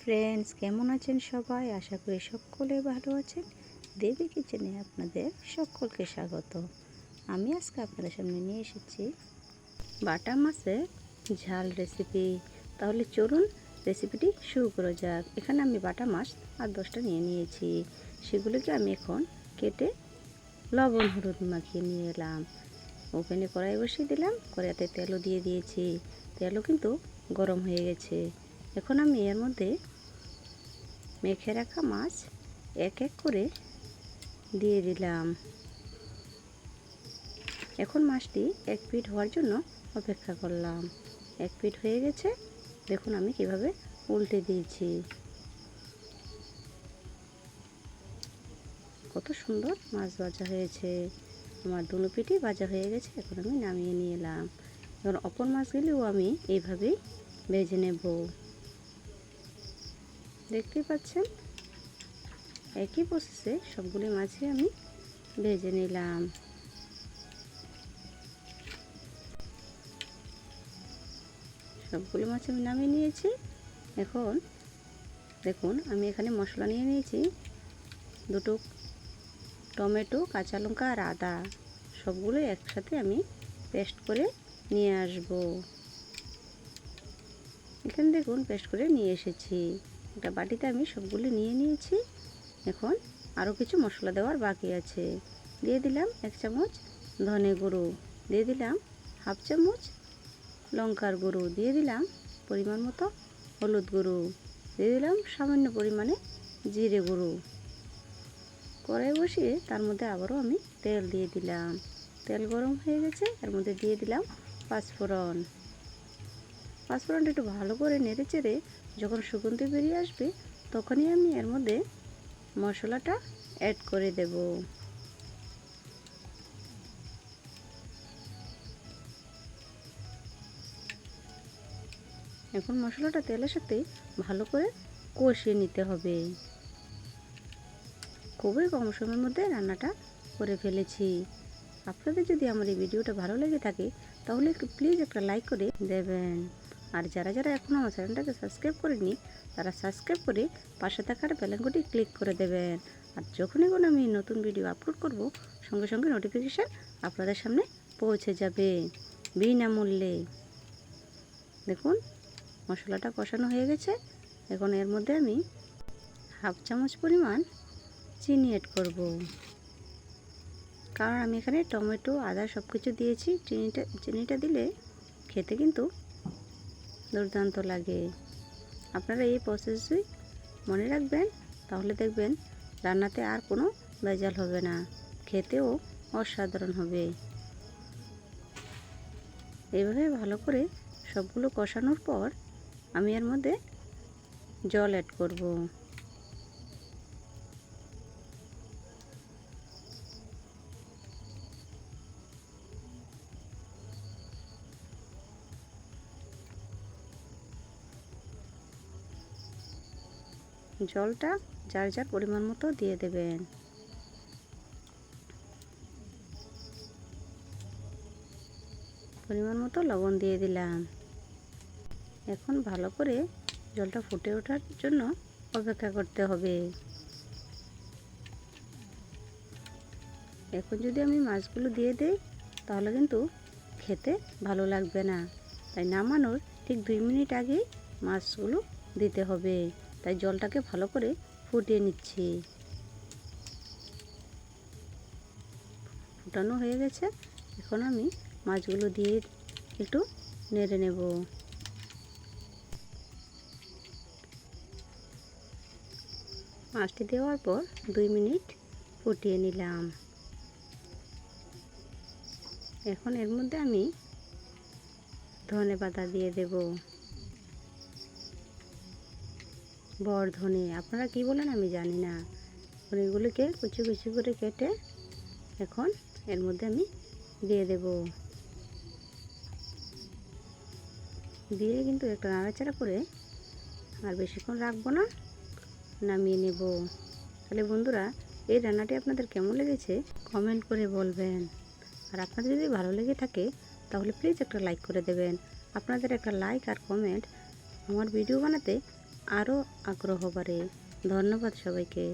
Friends কেমন আছেন সবাই? আশা করি সকলে ভালো আছেন। দেবী কিচেনে আপনাদের সকলকে স্বাগত। আমি আজকে আপনাদের সামনে নিয়ে এসেছি বাটা মাছের ঝাল রেসিপি তাহলে চলুন রেসিপিটি শুরু করা যাক। এখানে আমি বাটা মাছ আর দশটা নিয়ে নিয়েছি। সেগুলোকে আমি এখন কেটে লবণ, হলুদ মাখিয়ে নিয়ে এলাম। ওভেনে কড়াই বসিয়ে দিলাম, কড়াইতে তেলও দিয়ে দিয়েছি। তেলও কিন্তু গরম হয়ে গেছে। এখন আমি এর মধ্যে মেখে রাখা মাছ এক এক করে দিয়ে দিলাম। এখন মাছটি এক পিঠ হওয়ার জন্য অপেক্ষা করলাম। এক পিঠ হয়ে গেছে। দেখুন আমি কীভাবে উল্টে দিয়েছি। কত সুন্দর মাছ ভাজা হয়েছে। আমার দুনো পিঠই ভাজা হয়ে গেছে। এখন আমি নামিয়ে নিয়ে এলাম। এখন অপর মাছগুলিও আমি এইভাবেই ভেজে নেব। দেখতে পাচ্ছেন? একই প্রসেসে সবগুলি মাছই আমি ভেজে নিলাম। সবগুলো মাছ আমি নামিয়ে নিয়েছি। এখন দেখুন, আমি এখানে মশলা নিয়ে নিয়েছি। দুটো টমেটো, কাঁচা লঙ্কা আর আদা। সবগুলো একসাথে আমি পেস্ট করে নিয়ে আসব। এখানে দেখুন, পেস্ট করে নিয়ে এসেছি। একটা বাটিতে আমি সবগুলো নিয়ে নিয়েছি। এখন আরও কিছু মশলা দেওয়ার বাকি আছে। দিয়ে দিলাম এক চামচ ধনে গুঁড়ো। দিয়ে দিলাম হাফ চামচ লঙ্কার গুঁড়ো। দিয়ে দিলাম পরিমাণ মতো হলুদ গুঁড়ো। দিয়ে দিলাম সামান্য পরিমাণে জিরে গুঁড়ো। কড়াই বসিয়ে তার মধ্যে আবারও আমি তেল দিয়ে দিলাম। তেল গরম হয়ে গেছে, এর মধ্যে দিয়ে দিলাম পাঁচফোড়ন। পাঁচফোড়নটা একটু ভালো করে নেড়ে চেড়ে যখন সুগন্ধি বেরিয়ে আসবে, তখনই আমি এর মধ্যে মশলাটা অ্যাড করে দেব। এখন মশলাটা তেলের সাথে ভালো করে কষিয়ে নিতে হবে। খুবই কম সময়ের মধ্যে রান্নাটা করে ফেলেছি। আপনাদের যদি আমার এই ভিডিওটা ভালো লেগে থাকে, তাহলে একটু প্লিজ একটা লাইক করে দেবেন। আর যারা যারা এখনও আমার চ্যানেলটাকে সাবস্ক্রাইব করেনি, তারা সাবস্ক্রাইব করে পাশে থাকার বেলাঙ্গুটি ক্লিক করে দেবেন। আর যখনই কোনো আমি নতুন ভিডিও আপলোড করব, সঙ্গে সঙ্গে নোটিফিকেশান আপনাদের সামনে পৌঁছে যাবে। বিনামূল্যে। দেখুন, মশলাটা কষানো হয়ে গেছে। এখন এর মধ্যে আমি হাফ চামচ পরিমাণ চিনি অ্যাড করব। কারণ আমি এখানে টমেটো, আদা সব কিছু দিয়েছি। চিনিটা চিনিটা দিলে খেতে কিন্তু দুর্দান্ত লাগে। আপনারা এই প্রসেসই মনে রাখবেন, তাহলে দেখবেন রান্নাতে আর কোনো ভেজাল হবে না, খেতেও অসাধারণ হবে। এইভাবে ভালো করে সবগুলো কষানোর পর আমি এর মধ্যে জল অ্যাড করব। জলটা যার যার পরিমাণ মতো দিয়ে দেবেন। পরিমাণ মতো লবণ দিয়ে দিলাম। এখন ভালো করে জলটা ফুটে ওঠার জন্য অপেক্ষা করতে হবে। এখন যদি আমি মাছগুলো দিয়ে দিই, তাহলে কিন্তু খেতে ভালো লাগবে না। তাই নামানোর ঠিক দুই মিনিট আগেই মাছগুলো দিতে হবে। তাই জলটাকে ভালো করে ফুটিয়ে নিচ্ছি। ফুটানো হয়ে গেছে। এখন আমি মাছগুলো দিয়ে একটু নেড়ে নেব। মাছটি দেওয়ার পর দুই মিনিট ফুটিয়ে নিলাম। এখন এর মধ্যে আমি ধনে পাতা দিয়ে দেব। বর ধনে আপনারা কি বলেন আমি জানি না। এগুলোকে কুচি কুচি করে কেটে এখন এর মধ্যে আমি দিয়ে দেব। দিয়ে কিন্তু একটা নাড়াচাড়া করে আর বেশিক্ষণ রাখব না, নামিয়ে নেব। তাহলে বন্ধুরা, এই রান্নাটি আপনাদের কেমন লেগেছে কমেন্ট করে বলবেন। আর আপনাদের যদি ভালো লেগে থাকে, তাহলে প্লিজ একটা লাইক করে দেবেন। আপনাদের একটা লাইক আর কমেন্ট আমার ভিডিও বানাতে আরও আগ্রহ বাড়ে। ধন্যবাদ সবাইকে।